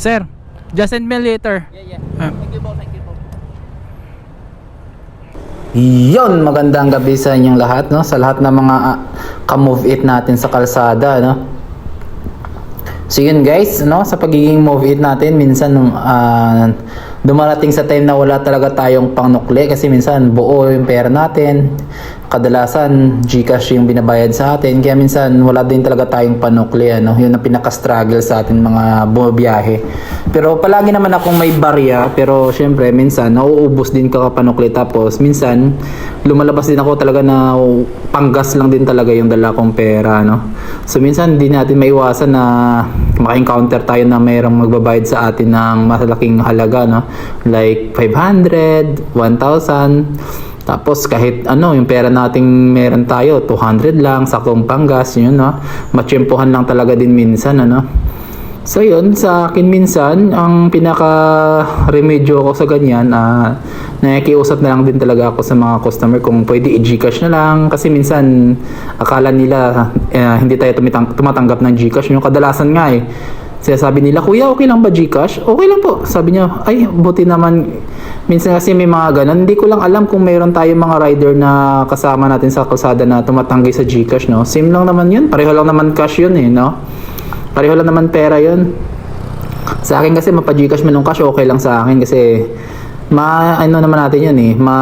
Sir, just send me later. Yeah, yeah. Ah. Thank you po, thank you po. Yon, magandang gabi sa inyong lahat, no? Sa lahat ng mga ah, ka-move it natin sa kalsada, no? So yun guys, no, sa pagiging move it natin, minsan ah, dumarating sa time na wala talaga tayong pangnukli kasi minsan buo yung pera natin. Kadalasan Gcash yung binabayad sa atin kaya minsan wala din talaga tayong panukli ano. Yun ang pinaka-struggle sa atin mga bumabiyahe. Pero palagi naman akong may barya pero syempre minsan nauubos din ka panukli tapos minsan lumalabas din ako talaga na panggas lang din talaga yung dala kong pera no. So minsan hindi natin maiwasan na maka-encounter tayo na mayroong magbabayad sa atin ng malaking halaga no. Like 500, 1,000 tapos kahit ano, yung pera nating meron tayo, 200 lang, saktong panggas, yun no. Matsyempohan lang talaga din minsan, ano. So yun, sa akin minsan, ang pinaka-remedyo ko sa ganyan, ah, nakikiusap na lang din talaga ako sa mga customer kung pwede i-Gcash na lang. Kasi minsan, akala nila eh, hindi tayo tumitang- tumatanggap ng Gcash. Yung kadalasan nga eh, Sinasabi nila, Kuya, okay lang ba Gcash? Okay lang po. Sabi niya, ay, buti naman. Minsan kasi may mga ganun. Hindi ko lang alam kung mayroon tayong mga rider na kasama natin sa kalsada na tumatanggi sa Gcash, no? Same lang naman yun. Pareho lang naman cash yun, eh, no? Pareho lang naman pera yun. Sa akin kasi mapa-Gcash man ng cash, okay lang sa akin kasi ma ano naman natin yun eh. Ma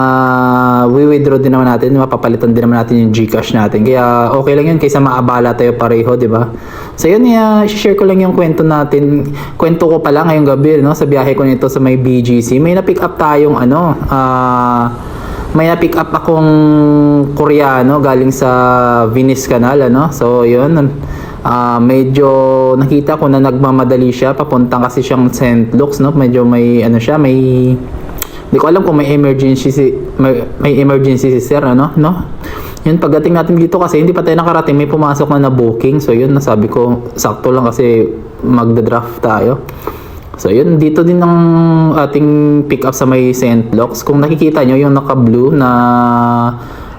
withdraw din naman natin. Mapapalitan din naman natin yung Gcash natin. Kaya okay lang yun kaysa maabala tayo pareho di ba? So yun uh, share ko lang yung kwento natin. Kwento ko pala ngayong gabi no? Sa biyahe ko nito sa may BGC may na pick up tayong ano ah may na pick up akong Koreano galing sa Venice Canal ano? So yun Ah, medyo nakita ko na nagmamadali siya. Papuntang kasi siyang St. Luke's no? Medyo may ano siya may hindi ko alam kung may emergency si may, may emergency si sir ano no yun pagdating natin dito kasi hindi pa tayo nakarating may pumasok na na booking so yun nasabi ko sakto lang kasi magda-draft tayo so yun dito din ang ating pick up sa may St. Luke's kung nakikita nyo yung naka-blue na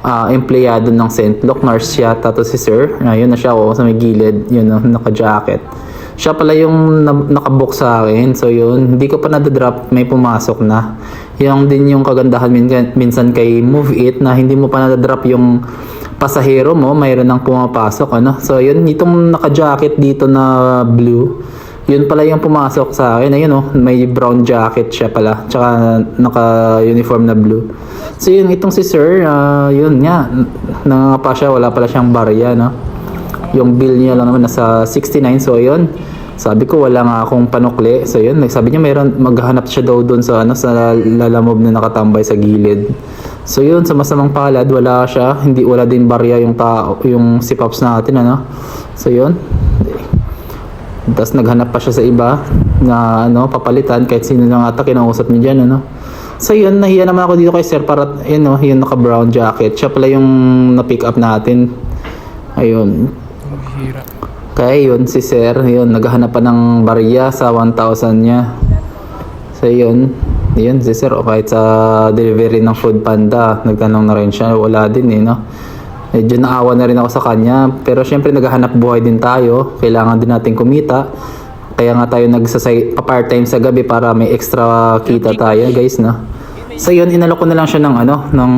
ah, empleyado ng St. Luke nurse yata to si sir ayun na siya oh, sa may gilid yun no, naka-jacket siya pala yung na- nakabook sa akin. So yun, hindi ko pa nadadrop, may pumasok na. Yung din yung kagandahan min- minsan kay Move It na hindi mo pa nadadrop yung pasahero mo, mayroon nang pumapasok. Ano? So yun, itong naka-jacket dito na blue, yun pala yung pumasok sa akin. Ayun oh, may brown jacket siya pala. Tsaka naka-uniform na blue. So yun, itong si Sir, ah, yun nga, nangapa siya, wala pala siyang barya, no? yung bill niya lang naman nasa 69 so yun sabi ko wala nga akong panukli. So yun sabi niya mayroon maghanap siya daw doon sa ano sa lalamob na nakatambay sa gilid. So yun sa masamang palad wala siya. Hindi wala din barya yung tao yung si Pops natin ano. So yun. Tapos naghanap pa siya sa iba na ano papalitan. Kahit sino lang ata kinausap niya dyan ano. So yun, nahiya naman ako dito kay Sir para yun no, yung naka brown jacket. Siya pala yung na-pick up natin. Ayun, Ang hira. Kaya yun, si Sir, yun, naghahanap pa ng barya sa 1,000 niya. So yun, yun, si Sir, o kahit sa delivery ng food panda, nagtanong na rin siya, wala din eh, no? Medyo naawa na rin ako sa kanya, pero syempre naghahanap buhay din tayo, kailangan din natin kumita. Kaya nga tayo nagsasay pa part-time sa gabi para may extra kita tayo, guys, no? So yun, inalok ko na lang siya ng ano, ng,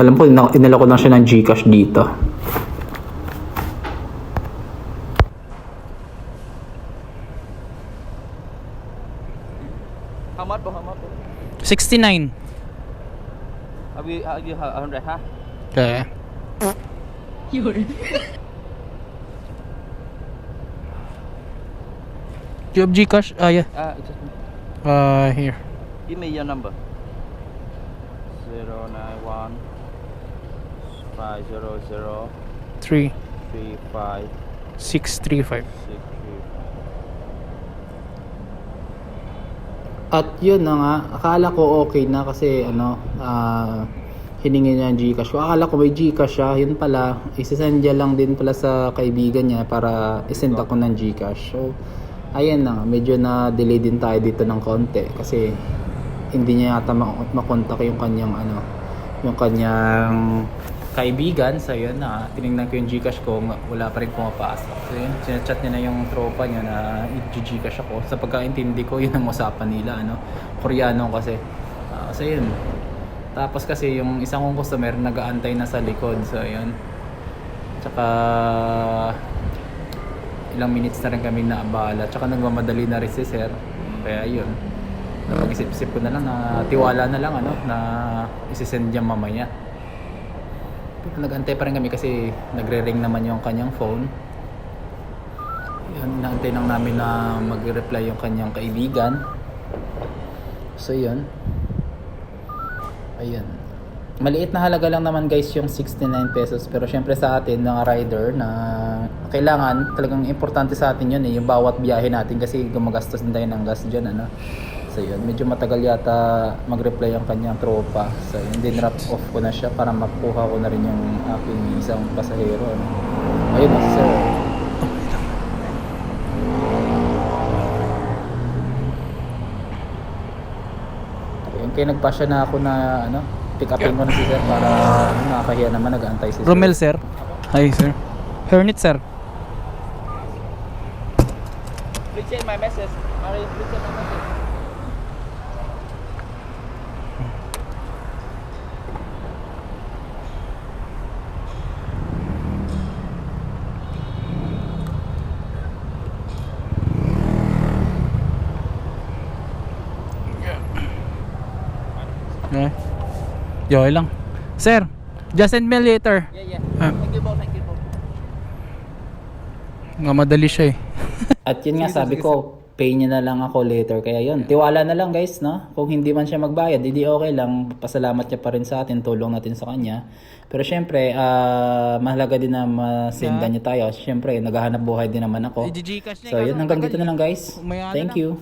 alam ko, ina- inalok ko lang siya ng Gcash dito. How much? How much 69. 100 Huh? Okay. Yun. Do you have Ah, yeah. Ah, it's. Uh, here. Give me your number. Zero nine one five zero zero Three. three five Six three five. six three At yun na nga, akala ko okay na kasi ano, ah hiningi niya ang Gcash. Akala ko may Gcash siya, yun pala, isasend niya lang din pala sa kaibigan niya para isend ako ng Gcash. So, ayan na medyo na delay din tayo dito ng konti kasi hindi niya yata ma- makontak yung kanyang ano, yung kanyang kaibigan. So yun na, tinignan ko yung Gcash ko, wala pa rin pumapasok. So yun, sinachat niya na yung tropa niya na i-Gcash ako. Sa pagkaintindi ko, yun ang usapan nila, ano. Koreano kasi. Ah, so yun. Tapos kasi yung isang kong customer nag-aantay na sa likod. So yun. Tsaka ilang minutes na rin kami naabala. Tsaka nagmamadali na rin si sir. Kaya yun. Napag-isip-isip ko na lang na tiwala na lang ano na isisend niya mamaya. Nag-antay pa rin kami kasi nagre-ring naman yung kanyang phone. Yan, inaantay lang namin na mag-reply yung kanyang kaibigan. So yun. Ayun. Maliit na halaga lang naman guys yung 69 pesos pero syempre sa atin mga rider na kailangan talagang importante sa atin yun eh yung bawat biyahe natin kasi gumagastos din tayo ng gas dyan ano. So yun, medyo matagal yata mag-reply ang kanyang tropa. So yun, din wrap off ko na siya para makuha ko na rin yung aking isang pasahero. Ano. Ayun, sir. Ayun, kaya nagpasya na ako na ano, pick upin ko na si sir para ano, nakakahiya naman nag-aantay si sir. Romel, sir. Hi, sir. Hernit, sir. Please check my message. Mari, please check my message. Okay. Yoy lang. Sir, just send me later. Yeah, yeah. Ah. Thank you, bro. Thank you, bro. Nga madali siya eh. At yun nga sabi ko, pay niya na lang ako later. Kaya yun, tiwala na lang guys, no? Kung hindi man siya magbayad, hindi okay lang. Pasalamat niya pa rin sa atin, tulong natin sa kanya. Pero syempre, ah, mahalaga din na masendan niya tayo. Syempre, naghahanap buhay din naman ako. So yun, hanggang dito na lang guys. Thank you.